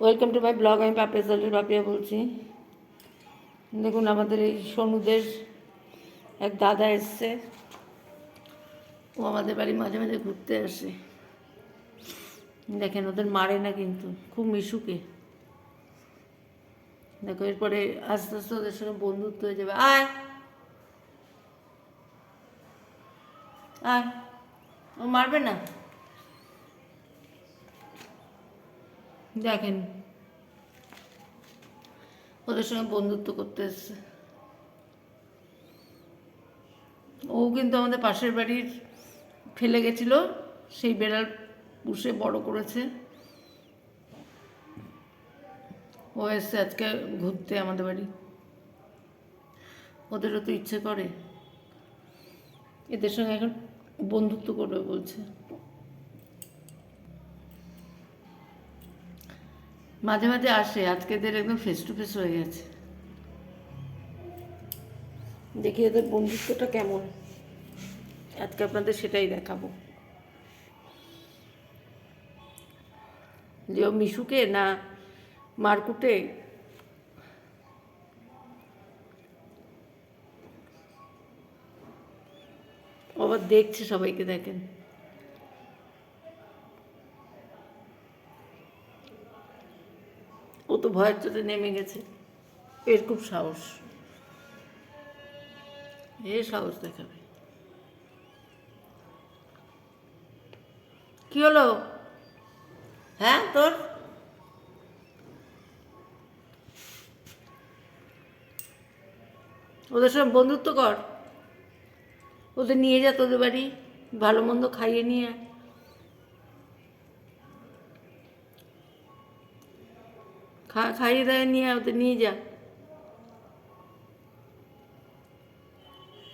Welcome to my blog আমি পাপিয়া সালের পাপিয়া বলছি। দেখুন, আমাদের এই সনুদের এক দাদা এসছে। ও আমাদের বাড়ি মাঝে মাঝে ঘুরতে আসে। দেখেন, ওদের মারে না কিন্তু, খুব মিশুকে। দেখো, এরপরে আস্তে আস্তে ওদের সঙ্গে বন্ধুত্ব হয়ে যাবে। আয়! আয়! ও মারবে না? দেখেন, ওদের সঙ্গে বন্ধুত্ব করতে এসছে। ও কিন্তু আমাদের পাশের বাড়ির ফেলে গেছিল, সেই বেড়াল পুষে বড় করেছে। ও এসছে আজকে ঘুরতে আমাদের বাড়ি। ওদেরও তো ইচ্ছে করে। এদের সঙ্গে এখন বন্ধুত্ব করবে বলছে। মাঝে মাঝে আসে আজকে এদের একদম ফেস টু ফেস হয়ে গেছে। দেখি এদের বন্ধুত্বটা কেমন। আজকে আপনাদের সেটাই দেখাবো। যে মিশুকে না মারকুটে? আবার দেখছে সবাইকে দেখেন। তো ভয়ের চোটে নেমে গেছে। এর খুব সাহস। এ সাহস দেখাবে। কি হলো? হ্যাঁ তোর? ওদের সঙ্গে বন্ধুত্ব কর। ওদের নিয়ে যা তোদের বাড়ি। ভালো মন্দ খাইয়ে নিয়ে খা, খাইয়ে দাইয়ে নিয়ে ওদের নিয়ে যা।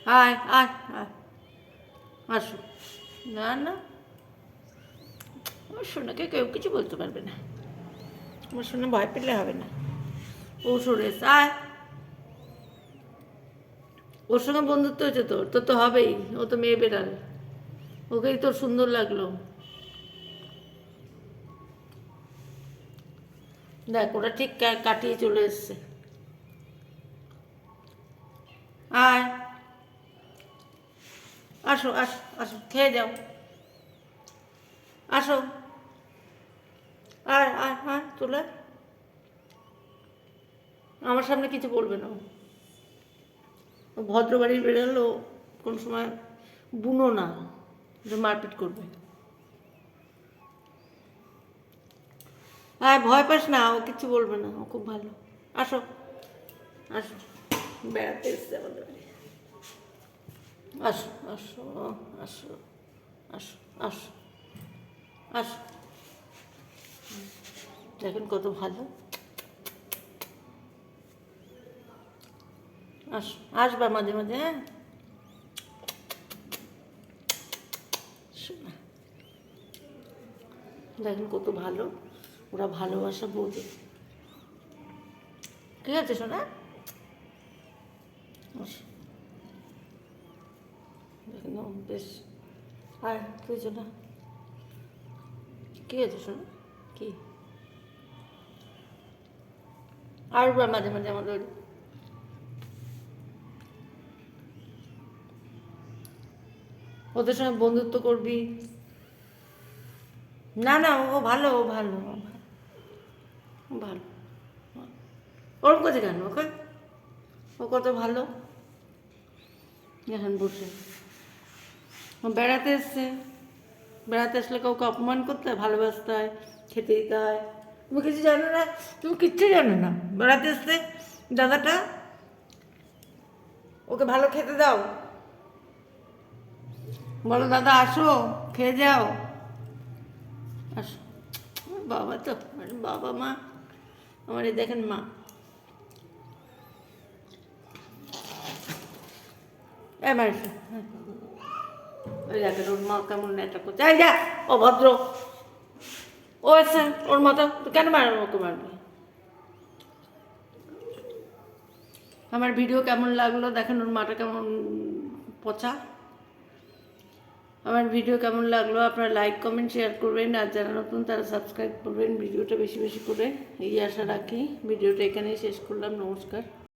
আয় আয় আয়। আসো। না না। আমার সোনাকে কেউ কিছু বলতে পারবে না। আমার সোনা ভয় পেলে হবে না। ও সরে আয়। ওর সঙ্গে বন্ধুত্ব হয়েছে তোর তোর তো হবেই। ও তো মেয়ে বেড়াল ওকেই তোর সুন্দর লাগল। দেখ, ওটা ঠিক কাটিয়ে চলে এসছে। আয়। আসো আসো আসো, খেয়ে যাও। আসো। আয় আয় চলে আয়। আমার সামনে কিছু বলবে না ভদ্র বাড়ির বেরোলো কোন সময় বুনো না মারপিট করবে। আয়, ভয় পাস না, ও কিছু বলবে না, ও খুব ভালো। আসো। আসো। বেড়াতে এসছে আমাদের বাড়ি। আসো আসো আসো আসো আসো আসো। দেখেন কত ভালো। আস, আসবা মাঝে মাঝে হ্যাঁ। দেখেন কত ভালো। ওরা ভালোবাসা বোঝে ঠিক আছে শোনা। বেশ। আর তুই শোনা কি আছে শোনা কি? আর মাঝে মাঝে আমাদের ওদের সঙ্গে বন্ধুত্ব করবি? না না ও ভালো ও ভালো। ভালো। ও ভালো। ওরকম করছে কেন? ওকে? ও কত ভালো। এখন বসে। বেড়াতে এসছে। বেড়াতে আসলে কাউকে অপমান করতে হয়, ভালোবাসতে হয়, খেতে দিতে হয়। তুমি কিছু জানো না? তুমি কিচ্ছু জানো না? বেড়াতে এসছে দাদাটা। ওকে ভালো খেতে দাও। বলো, দাদা, আসো, খেয়ে যাও। আসো। বাবা তো, বাবা মা। আমার দেখেন মা। ওই দেখেন ওর মা কেমন যা ও এসে ওর মাথা কেন মারবে, ওকে মারবে? আমার ভিডিও কেমন লাগল? দেখেন ওর মাটা কেমন পচা। আমার ভিডিও কেমন লাগল আপনারা লাইক কমেন্ট শেয়ার করবেন, আর যারা নতুন তারা সাবস্ক্রাইব করবেন, ভিডিওটা বেশি বেশি করে। এই আশা রাখি ভিডিওটা এখানেই শেষ করলাম, নমস্কার।